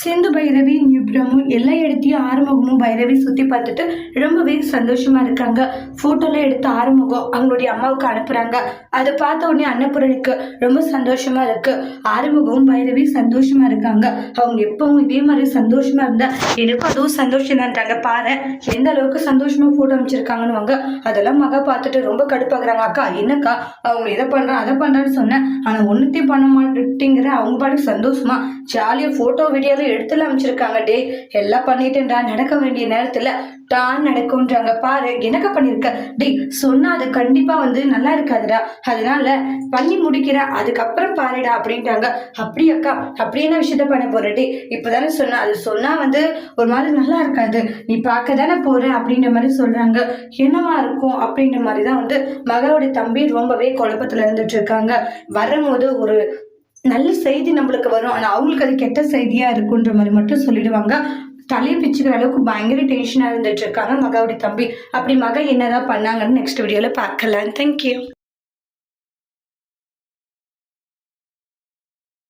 Sindhu Bhairavi new எல்லா இடத்தையும் ஆறுமுகமும் பைரவி சுற்றி பார்த்துட்டு ரொம்பவே சந்தோஷமா இருக்காங்க. ஃபோட்டோலாம் எடுத்து ஆறுமுகம் அவங்களுடைய அம்மாவுக்கு அனுப்புகிறாங்க அதை பார்த்த உடனே அன்னபூரணிக்கு ரொம்ப சந்தோஷமா இருக்கு. ஆறுமுகமும் பைரவி சந்தோஷமா இருக்காங்க. அவங்க எப்பவும் இதே மாதிரி சந்தோஷமா இருந்தா எனக்கும் அதுவும் சந்தோஷம் தான்ட்டாங்க பாரு எந்த அளவுக்கு சந்தோஷமா ஃபோட்டோ அமைச்சிருக்காங்கன்னு வாங்க அதெல்லாம் மகா பார்த்துட்டு ரொம்ப கடுப்பாக்குறாங்க. அக்கா என்னக்கா அவங்க இதை பண்ணுறான் அதை பண்ணுறான்னு சொன்னேன். ஆனா ஒன்றுத்தையும் பண்ண மாட்டேங்கிற அவங்க பாட்டுக்கு சந்தோஷமா ஜாலியாக ஃபோட்டோ வீடியோலாம் எடுத்துல அமைச்சிருக்காங்க. டே எல்லாம் பண்ணிட்டேன்டா. நடக்க வேண்டிய நேரத்துல தான் நடக்கும்ன்றாங்க. பாரு எனக்கு பண்ணியிருக்க டே சொன்னா அது கண்டிப்பா வந்து நல்லா இருக்காதுடா. அதனால பண்ணி முடிக்கிற அதுக்கப்புறம் பாருடா அப்படின்ட்டாங்க அப்படி அக்கா அப்படி என்ன விஷயத்த பண்ண போற? டே இப்பதானே சொன்னா. அது சொன்னா வந்து ஒரு மாதிரி நல்லா இருக்காது. நீ பார்க்க தானே போற அப்படின்ற மாதிரி சொல்றாங்க. என்னவா இருக்கும் அப்படின்ற மாதிரி தான் வந்து மகளோட தம்பி ரொம்பவே குழப்பத்துல இருந்துட்டு இருக்காங்க. வரும்போது ஒரு நல்ல செய்தி நம்மளுக்கு வரும். ஆனால் அவங்களுக்கு அது கெட்ட செய்தியாக இருக்குன்ற மாதிரி மட்டும் சொல்லிடுவாங்க. தலையை பிச்சுக்கிற அளவுக்கு பயங்கர டென்ஷனாக இருந்துட்டு இருக்காங்க மகாவுடைய தம்பி. அப்படி மக என்னதான் பண்ணாங்கன்னு நெக்ஸ்ட் வீடியோவில் பார்க்கலாம். தேங்க்யூ